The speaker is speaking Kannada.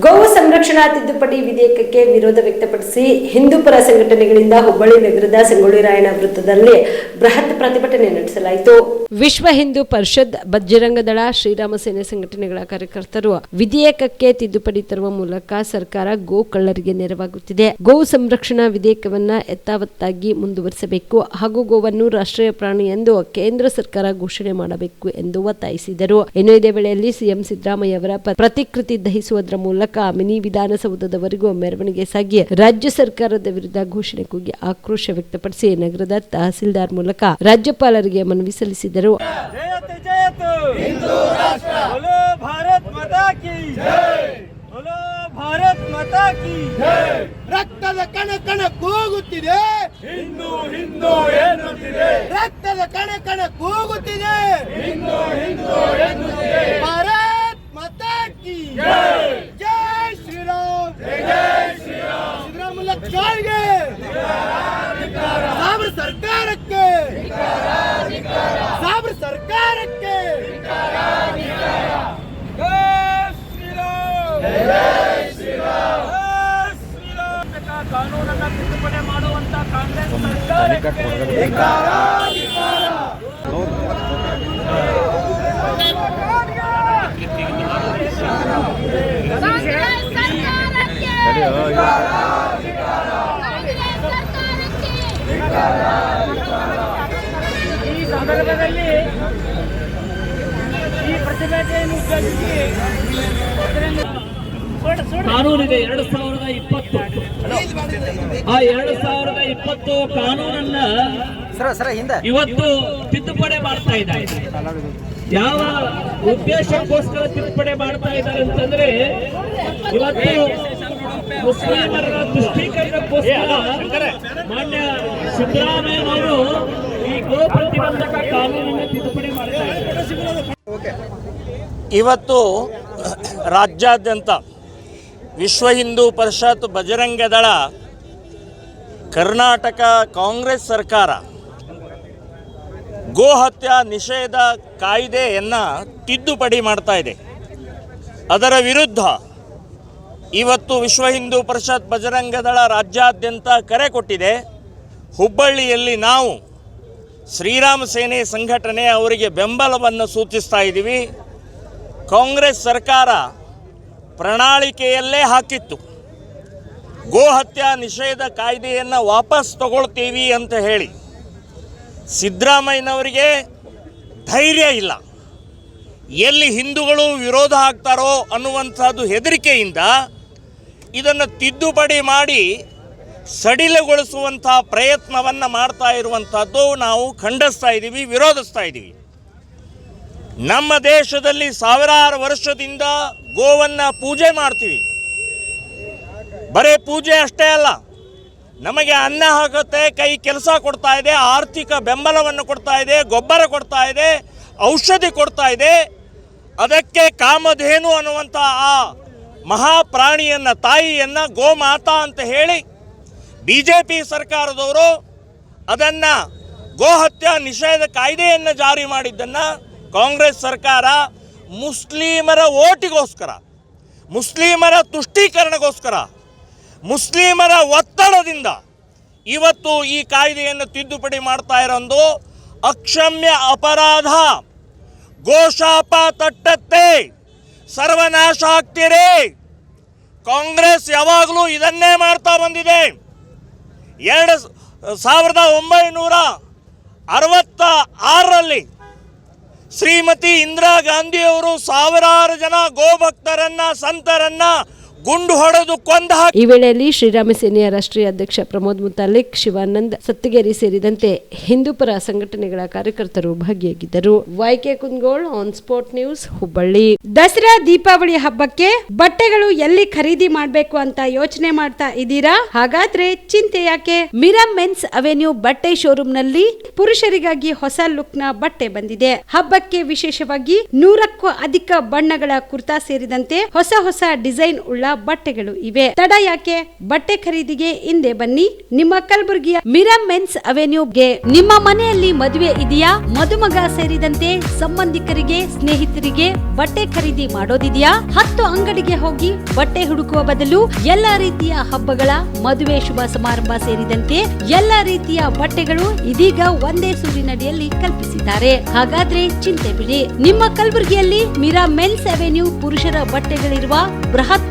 ಗೋವು ಸಂರಕ್ಷಣಾ ತಿದ್ದುಪಡಿ ವಿಧೇಯಕಕ್ಕೆ ವಿರೋಧ ವ್ಯಕ್ತಪಡಿಸಿ ಹಿಂದೂಪರ ಸಂಘಟನೆಗಳಿಂದ ಹುಬ್ಬಳ್ಳಿ ನಗರದ ಸಂಗೊಳ್ಳಿ ರಾಯಣ್ಣ ವೃತ್ತದಲ್ಲಿ ಬೃಹತ್ ಪ್ರತಿಭಟನೆ ನಡೆಸಲಾಯಿತು. ವಿಶ್ವ ಹಿಂದೂ ಪರಿಷತ್ ಬಜರಂಗದಳ ಶ್ರೀರಾಮ ಸೇನೆ ಸಂಘಟನೆಗಳ ಕಾರ್ಯಕರ್ತರು ವಿಧೇಯಕಕ್ಕೆ ತಿದ್ದುಪಡಿ ತರುವ ಮೂಲಕ ಸರ್ಕಾರ ಗೋ ಕಳ್ಳರಿಗೆ ನೆರವಾಗುತ್ತಿದೆ. ಗೋ ಸಂರಕ್ಷಣಾ ವಿಧೇಯಕವನ್ನ ಯಥಾವತ್ತಾಗಿ ಮುಂದುವರಿಸಬೇಕು ಹಾಗೂ ಗೋವನ್ನು ರಾಷ್ಟ್ರೀಯ ಪ್ರಾಣಿ ಎಂದು ಕೇಂದ್ರ ಸರ್ಕಾರ ಘೋಷಣೆ ಮಾಡಬೇಕು ಎಂದು ಒತ್ತಾಯಿಸಿದರು. ಇನ್ನು ಇದೇ ವೇಳೆಯಲ್ಲಿ ಸಿಎಂ ಸಿದ್ದರಾಮಯ್ಯ ಅವರ ಪ್ರತಿಕೃತಿ ದಹಿಸುವುದರ ಮೂಲಕ ಮೂಲಕ ಮಿನಿ ವಿಧಾನಸೌಧದವರೆಗೂ ಮೆರವಣಿಗೆ ಸಾಗಿ ರಾಜ್ಯ ಸರ್ಕಾರದ ವಿರುದ್ಧ ಘೋಷಣೆ ಕೂಗಿ ಆಕ್ರೋಶ ವ್ಯಕ್ತಪಡಿಸಿ ನಗರದ ತಹಸೀಲ್ದಾರ್ ಮೂಲಕ ರಾಜ್ಯಪಾಲರಿಗೆ ಮನವಿ ಸಲ್ಲಿಸಿದರು. ರಕ್ತದ ಕಣ ಕಣ ಕೂಗುತ್ತಿದೆ. ಹಿಂದೂ ಹಿಂದೂ ಏನುತ್ತಿದೆ? ರಕ್ತದ ಕಣ ಕೂಗುತ್ತಿದೆ. ಹಿಂದೂ ಹಿಂದೂ ತಿದ್ದುಪಡಿ ಮಾಡುವಂತ ಕಾಂಗ್ರೆಸ್ ಸರ್ಕಾರಕ್ಕೆ ಕಾಂಗ್ರೆಸ್ ಸರ್ಕಾರಕ್ಕೆ ಕಾಂಗ್ರೆಸ್ ಸರ್ಕಾರಕ್ಕೆ ಈ ಸಂದರ್ಭದಲ್ಲಿ ಈ ಪ್ರತಿಭಟನೆಯನ್ನು ಉದ್ದೇಶಿಸಿ ಕಾನೂನಿದೆ ಎರಡು ಸಾವಿರದ ಇಪ್ಪತ್ತು. ಆ ಎರಡು ಸಾವಿರದ ಇಪ್ಪತ್ತು ಕಾನೂನನ್ನ ಇವತ್ತು ತಿದ್ದುಪಡಿ ಮಾಡ್ತಾ ಇದ್ದಾರೆ. ಯಾವ ಉದ್ದೇಶಕ್ಕೋಸ್ಕರ ತಿದ್ದುಪಡಿ ಮಾಡ್ತಾ ಇದ್ದಾರೆ ಅಂತಂದ್ರೆ ಇವತ್ತು ಮುಸ್ಲಿಮರ ತುಷ್ಟೀಕರಣಕ್ಕೋಸ್ಕರ ಮಾನ್ಯ ಸಿದ್ದರಾಮಯ್ಯನವರು ಈ ಗೋ ಪ್ರತಿಬಂಧಕ ಕಾನೂನನ್ನು ತಿದ್ದುಪಡಿ ಮಾಡ್ತಾ ಇದ್ದಾರೆ. ಇವತ್ತು ರಾಜ್ಯಾದ್ಯಂತ ವಿಶ್ವ ಹಿಂದೂ ಪರಿಷತ್ ಬಜರಂಗ ದಳ ಕರ್ನಾಟಕ ಕಾಂಗ್ರೆಸ್ ಸರ್ಕಾರ ಗೋಹತ್ಯಾ ನಿಷೇಧ ಕಾಯ್ದೆಯನ್ನು ತಿದ್ದುಪಡಿ ಮಾಡ್ತಾ ಇದೆ. ಅದರ ವಿರುದ್ಧ ಇವತ್ತು ವಿಶ್ವ ಹಿಂದೂ ಪರಿಷತ್ ಬಜರಂಗ ದಳ ರಾಜ್ಯಾದ್ಯಂತ ಕರೆ ಕೊಟ್ಟಿದೆ. ಹುಬ್ಬಳ್ಳಿಯಲ್ಲಿ ನಾವು ಶ್ರೀರಾಮ ಸೇನೆ ಸಂಘಟನೆ ಅವರಿಗೆ ಬೆಂಬಲವನ್ನು ಸೂಚಿಸ್ತಾ ಇದ್ದೀವಿ ಕಾಂಗ್ರೆಸ್ ಸರ್ಕಾರ ಪ್ರಣಾಳಿಕೆಯಲ್ಲೇ ಹಾಕಿತ್ತು. ಗೋಹತ್ಯಾ ನಿಷೇಧ ಕಾಯ್ದೆಯನ್ನು ವಾಪಸ್ ತಗೊಳ್ತೀವಿ ಅಂತ ಹೇಳಿ ಸಿದ್ದರಾಮಯ್ಯನವರಿಗೆ ಧೈರ್ಯ ಇಲ್ಲ. ಎಲ್ಲಿ ಹಿಂದೂಗಳು ವಿರೋಧ ಆಗ್ತಾರೋ ಅನ್ನುವಂಥದ್ದು ಹೆದರಿಕೆಯಿಂದ ಇದನ್ನು ತಿದ್ದುಪಡಿ ಮಾಡಿ ಸಡಿಲಗೊಳಿಸುವಂಥ ಪ್ರಯತ್ನವನ್ನು ಮಾಡ್ತಾ ಇರುವಂಥದ್ದು ನಾವು ಖಂಡಿಸ್ತಾ ಇದ್ದೀವಿ, ವಿರೋಧಿಸ್ತಾ ಇದ್ದೀವಿ. ನಮ್ಮ ದೇಶದಲ್ಲಿ ಸಾವಿರಾರು ವರ್ಷದಿಂದ ಗೋವನ್ನು ಪೂಜೆ ಮಾಡ್ತೀವಿ. ಬರೀ ಪೂಜೆ ಅಷ್ಟೇ ಅಲ್ಲ, ನಮಗೆ ಅನ್ನ ಹಾಕುತ್ತೆ, ಕೈ ಕೆಲಸ ಕೊಡ್ತಾ ಇದೆ, ಆರ್ಥಿಕ ಬೆಂಬಲವನ್ನು ಕೊಡ್ತಾ ಇದೆ, ಗೊಬ್ಬರ ಕೊಡ್ತಾ ಇದೆ, ಔಷಧಿ ಕೊಡ್ತಾ ಇದೆ. ಅದಕ್ಕೆ ಕಾಮಧೇನು ಅನ್ನುವಂಥ ಆ ಮಹಾಪ್ರಾಣಿಯನ್ನು, ತಾಯಿಯನ್ನು ಗೋಮಾತಾ ಅಂತ ಹೇಳಿ ಬಿ ಜೆ ಪಿ ಸರ್ಕಾರದವರು ಅದನ್ನು ಗೋಹತ್ಯಾ ನಿಷೇಧ ಕಾಯ್ದೆಯನ್ನು ಜಾರಿ ಮಾಡಿದ್ದನ್ನು ಕಾಂಗ್ರೆಸ್ ಸರ್ಕಾರ ಮುಸ್ಲಿಮರ ಓಟಿಗೋಸ್ಕರ, ಮುಸ್ಲಿಮರ ತುಷ್ಟೀಕರಣಗೋಸ್ಕರ, ಮುಸ್ಲಿಮರ ಒತ್ತಡದಿಂದ ಇವತ್ತು ಈ ಕಾಯ್ದೆಯನ್ನು ತಿದ್ದುಪಡಿ ಮಾಡ್ತಾ ಇರೋದು ಅಕ್ಷಮ್ಯ ಅಪರಾಧ. ಗೋಶಾಪ ತಟ್ಟತ್ತೆ. ಸರ್ವನಾಶ ಆಗ್ತೀರಿ. ಕಾಂಗ್ರೆಸ್ ಯಾವಾಗಲೂ ಇದನ್ನೇ ಮಾಡ್ತಾ ಬಂದಿದೆ. ಎರಡು ಸಾವಿರದ ಒಂಬೈನೂರ ಅರವತ್ತ ಆರರಲ್ಲಿ ಶ್ರೀಮತಿ ಇಂದಿರಾ ಗಾಂಧಿಯವರು ಸಾವಿರಾರು ಜನ ಗೋಭಕ್ತರನ್ನ ಸಂತರನ್ನ ಗುಂಡು ಹೊಡೆದು ಕೊಂದ ಈ ವೇಳೆಯಲ್ಲಿ ಶ್ರೀರಾಮ ಸೇನೆಯ ರಾಷ್ಟ್ರೀಯ ಅಧ್ಯಕ್ಷ ಪ್ರಮೋದ್ ಮುತಾಲಿಕ್, ಶಿವಾನಂದ್ ಸತ್ತಿಗೇರಿ ಸೇರಿದಂತೆ ಹಿಂದೂಪರ ಸಂಘಟನೆಗಳ ಕಾರ್ಯಕರ್ತರು ಭಾಗಿಯಾಗಿದ್ದರು. Y K Kundagol on sport news Hubballi. Dasara Deepavali ಹಬ್ಬಕ್ಕೆ ಬಟ್ಟೆಗಳು ಎಲ್ಲಿ ಖರೀದಿ ಮಾಡಬೇಕು ಅಂತ ಯೋಚನೆ ಮಾಡ್ತಾ ಇದ್ದೀರಾ? ಹಾಗಾದ್ರೆ ಚಿಂತೆ ಯಾಕೆ? ಮಿರಮ್ ಮೆನ್ಸ್ ಅವೆನ್ಯೂ ಬಟ್ಟೆ ಶೋರೂಮ್ನಲ್ಲಿ ಪುರುಷರಿಗಾಗಿ ಹೊಸ ಲುಕ್ನ ಬಟ್ಟೆ ಬಂದಿದೆ. ಹಬ್ಬಕ್ಕೆ ವಿಶೇಷವಾಗಿ ನೂರಕ್ಕೂ ಅಧಿಕ ಬಣ್ಣಗಳ ಕುರ್ತಾ ಸೇರಿದಂತೆ ಹೊಸ ಹೊಸ ಡಿಸೈನ್ ಉಳ್ಳ ಬಟ್ಟೆಗಳು ಇವೆ. ತಡ ಯಾಕೆ? ಬಟ್ಟೆ ಖರೀದಿಗೆ ಹಿಂದೆ ಬನ್ನಿ. ನಿಮ್ಮ ಕಲಬುರಗಿಯ ಮಿರಮ್ ಮೆನ್ಸ್ ಅವೆನ್ಯೂಗೆ ನಿಮ್ಮ ಮನೆಯಲ್ಲಿ ಮದುವೆ ಇದೆಯಾ? ಮದುಮಗ ಸೇರಿದಂತೆ ಸಂಬಂಧಿಕರಿಗೆ, ಸ್ನೇಹಿತರಿಗೆ ಬಟ್ಟೆ ಖರೀದಿ ಮಾಡೋದಿದೆಯಾ? ಹತ್ತು ಅಂಗಡಿಗೆ ಹೋಗಿ ಬಟ್ಟೆ ಹುಡುಕುವ ಬದಲು ಎಲ್ಲಾ ರೀತಿಯ ಹಬ್ಬಗಳ ಮದುವೆ ಶುಭ ಸಮಾರಂಭ ಸೇರಿದಂತೆ ಎಲ್ಲಾ ರೀತಿಯ ಬಟ್ಟೆಗಳು ಇದೀಗ ಒಂದೇ ಸೂರಿನಡಿಯಲ್ಲಿ ಕಲ್ಪಿಸಿದ್ದಾರೆ. ಹಾಗಾದ್ರೆ ಚಿಂತೆ ಬಿಡಿ. ನಿಮ್ಮ ಕಲಬುರಗಿಯಲ್ಲಿ ಮಿರಾ ಮೆನ್ಸ್ ಅವೆನ್ಯೂ ಪುರುಷರ ಬಟ್ಟೆಗಳಿರುವ ಬೃಹತ್